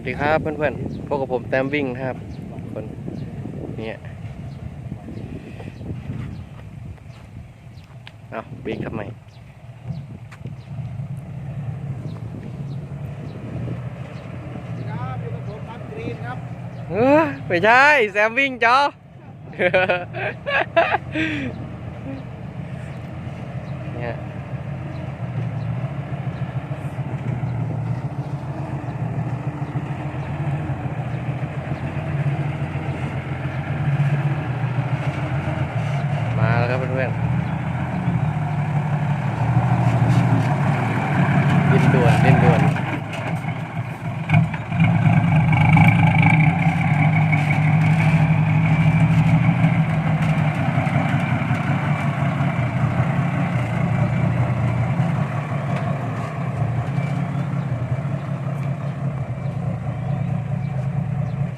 วัสดีครับเพื่อนๆพบกับผมแต้มวิ่งนะครับคนเนี่ยเอาเบรกทำไมครับอยู่กับผมปั๊มกรีนครับเฮ้ยไม่ใช่แซมวิ่งจอเนี่ยมาแล้วครับเพื่อนๆดินด่วนดินด่วน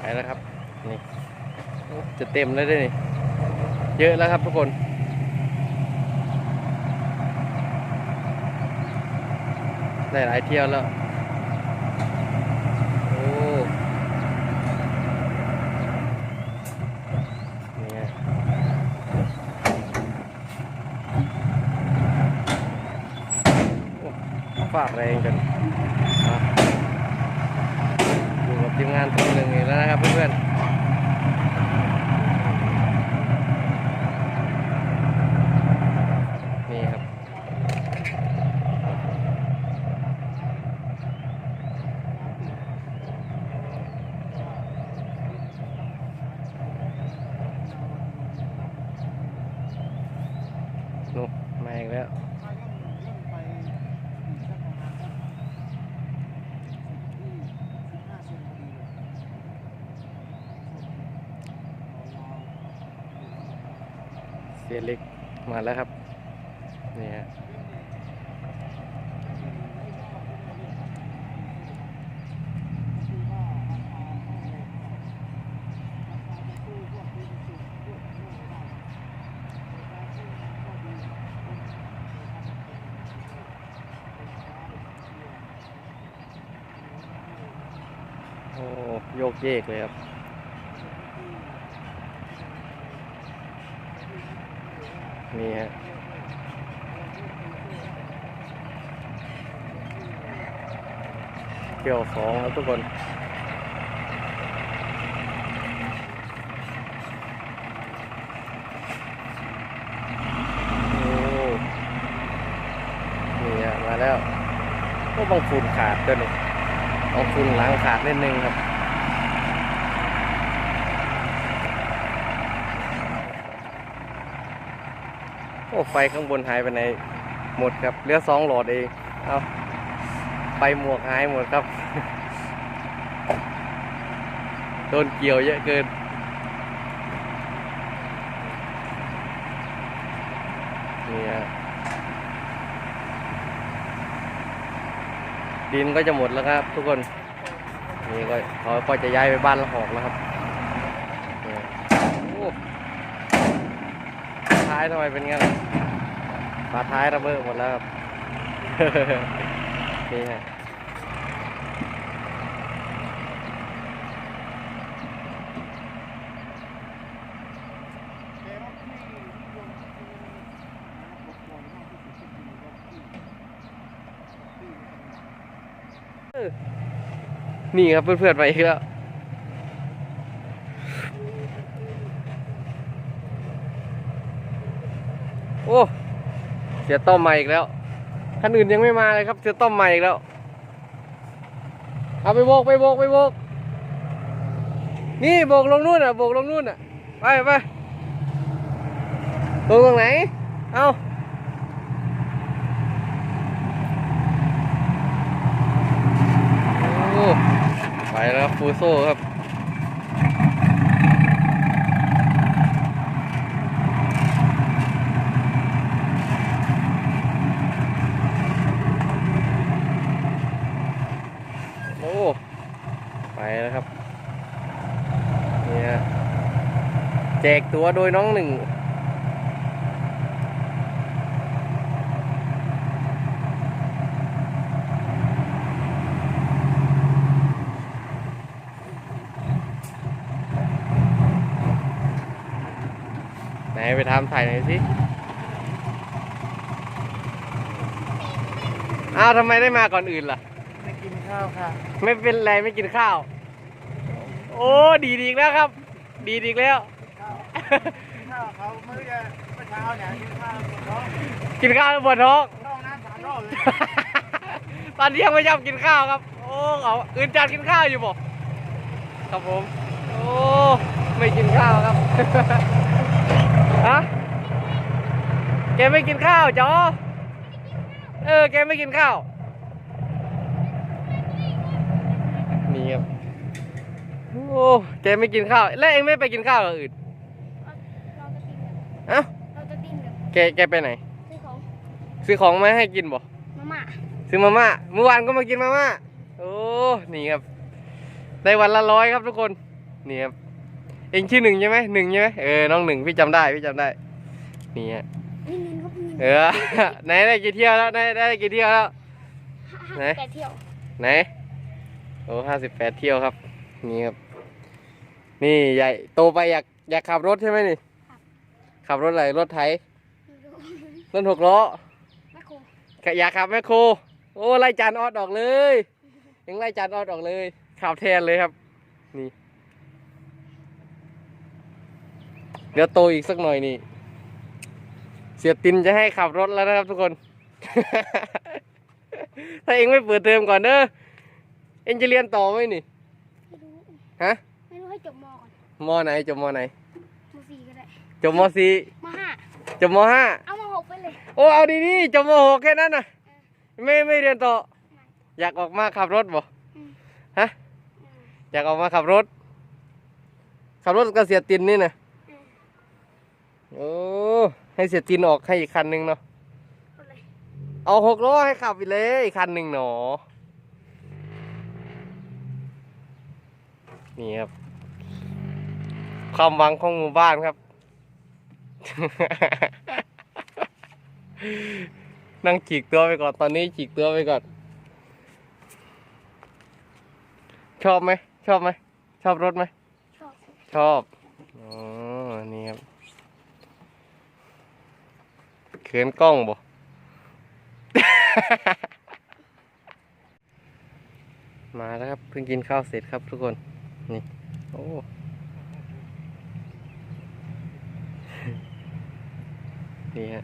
ไป แล้วครับนี่จะเต็มแล้วด้วยนี่เยอะแล้วครับทุกคน ได้หลายเที่ยวแล้วโอ้นี่ไงโอ้ฟาดแรงจนอะ อยู่กับ ทีมงานตัวหนึ่งอีกแล้วนะครับเพื่อนๆนี่ครับนู่นมาอีกแล้ว ไปก็เริ่มไปอีกสักประมาณสักที่สิบห้าเซนพอดีเลย เสียเล็กมาแล้วครับนี่ฮะโอ้โยกเยกเลยครับ นี่ฮะเกี่ยวสองแล้วทุกคนโอ้นี่ฮะมาแล้วก็บางฟูนขาดด้วยนี่บางฟูนหลังขาดนิดนึงครับ โอ้ไฟข้างบนหายไปไหนหมดครับเหลือสองหลอดเองเอาไฟหมวกหายหมดครับโดนเกี่ยวเยอะเกินนี่ฮะดินก็จะหมดแล้วครับ ทุกคนนี่ก็เขาก็จะย้ายไปบ้านละหอกแล้วครับนี่โอ้ ท้ายทำไมเป็นงั้นฝาท้ายระเบิดหมดแล้วครับนี่ฮะนี่ครับเพื่อนๆไปอีกแล้ว โอ้ เสียต้อมมาอีกแล้วคันอื่นยังไม่มาเลยครับ เสียต้อมมาอีกแล้ว เอาไปโบกไปโบกไปโบก นี่โบกลงนู่นอะโบกลงนู่นอะ ไปไปโบกตรงไหน เอาไปแล้วฟูโซ่ครับ แจกตัวโดยน้องหนึ่ง ไหนไปทำถ่ายหน่อยสิ อ้าวทำไมได้มาก่อนอื่นล่ะ ไม่กินข้าวค่ะ ไม่เป็นไรไม่กินข้าว โอ้ ดีดีแล้วครับ ดีดีแล้ว ข้าวกินข้าวเขามื้อเมื่อเช้าเนี่ยกินข้าวปวดท้องกินข้าวแล้วปวดท้อง เข้าน้ำสามรอบเลยตอนนี้ยังไม่ยอมกินข้าวครับ โอ้เขาอื่นจานกินข้าวอยู่บ่ครับผม โอ้ไม่กินข้าวครับ ฮะ แกไม่กินข้าวจอเออ แกไม่กินข้าว นี่ครับ โอ้ แกไม่กินข้าว แล้วเองไม่ไปกินข้าวกับอื่น เราจะกินแบบ เอ้า เราจะกิน แบบแกแกไปไหน ซื้อของซื้อของมาให้กินบ่มาม่าซื้อมาม่าเมื่อวานก็มากินมาม่าโอ้นี่ครับได้วันละร้อยครับทุกคนนี่ครับเองชื่อหนึ่งใช่ไหมหนึ่งใช่ไหมเออน้องหนึ่งพี่จำได้พี่จำได้นี่ฮะนี่เงินครับเงินเออไหนได้กี่เที่ยวแล้วได้ได้กี่เที่ยวแล้ว ไหนแต่เที่ยวไหนโอ้ห้าสิบแปดเที่ยวครับ นี่ครับ นี่ใหญ่โตไปอยากอยากขับรถใช่ไหมนี่ขับรถอะไรรถไถ รถหกล้อแม่ครูอยากขับแมคโครโอ้ไล่จานออดออกเลย ยังไล่จานออดออกเลยขับแทนเลยครับ นี่ เดี๋ยวโตอีกสักหน่อยนี่ เสียตินจะให้ขับรถแล้วนะครับทุกคน ถ้าเองไม่เปิดเทอมก่อนเด้อเองจะเรียนต่อไหมนี่ ไม่รู้ฮะ ไม่รู้ให้จบมก่อนมไหนจบมไหนมสี่ก็ได้จบมสี่มาห้าจบมห้าเอาม อ้เอาดีๆจบมหกแค่นั้นนะไม่ไม่เรียนต่อ อยากออกมาขับรถบ่อืมฮะอยากออกมาขับรถ ขับรถก็เสียตินนี่นะอืมโอ้ให้เสียตินออกให้อีกคันหนึ่งเนาะเอาเลยเอาหกล้อให้ขับไปเลยอีกคันหนึ่งหนอนี่ครับ ความหวังของหมู่บ้านครับ นั่งฉีกตัวไปก่อน ตอนนี้ฉีกตัวไปก่อน ชอบไหม ชอบไหม ชอบรถไหม ชอบ ชอบ อ๋อ นี่ครับเขินกล้องบ่มาแล้วครับ เพิ่งกินข้าวเสร็จครับทุกคน นี่ โอ้นี่ฮะ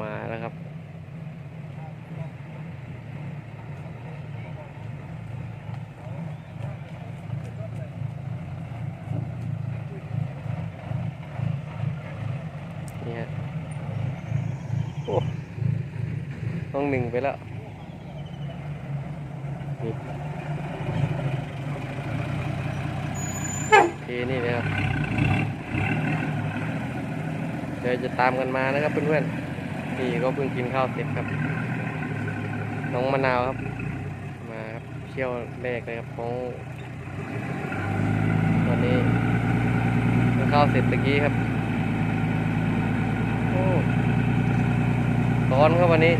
มาแล้วครับ นี่ฮะ โอ้ น้องหนึ่งไปแล้วนี่โอเคนี่นะครับ เดี๋ยวจะตามกันมานะครับเพื่อนๆ นี่ก็เพิ่งกินข้าวเสร็จครับ น้องมะนาวครับ มาครับเที่ยวแรกเลยครับของวันนี้กินข้าวเสร็จตะกี้ครับโอ้ร้อนครับวันนี้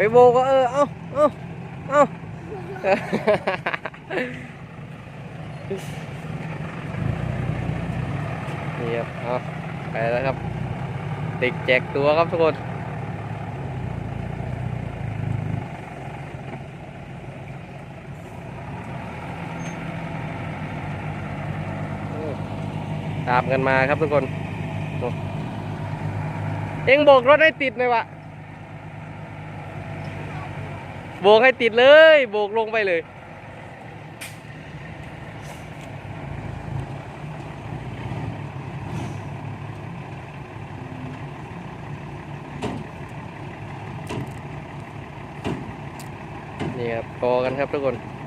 ไปโบก็เออ เอาเอาเอานี่ครับเอาไปแล้วครับเด็กแจกตัวครับทุกคนตามกันมาครับทุกคน เอ็งโบกรถให้ติดหน่อยวะโบกให้ติดเลยโบกลงไปเลย นี่ครับพอกันครับทุกคน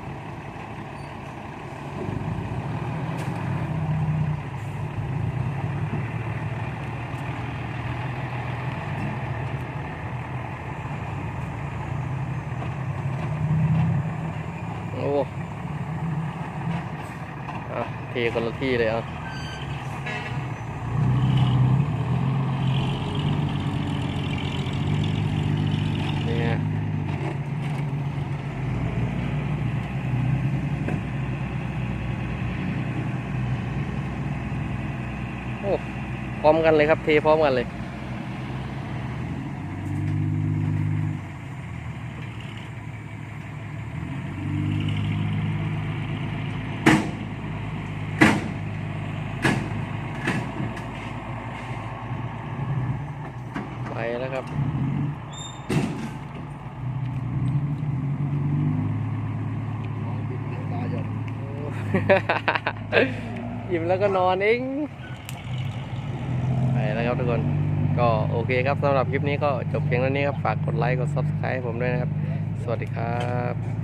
ทคนละที่เลยเอานี่ฮะโอ้พร้อมกันเลยครับ เทพร้อมกันเลย ไปแล้วครับตายอยู่อิ่มแล้วก็นอนเองไปแล้วครับทุกคน ก็โอเคครับสำหรับคลิปนี้ก็จบเพียงเท่านี้ครับ ฝากกดไลค์ กด subscribe ให้ผมด้วยนะครับ สวัสดีครับ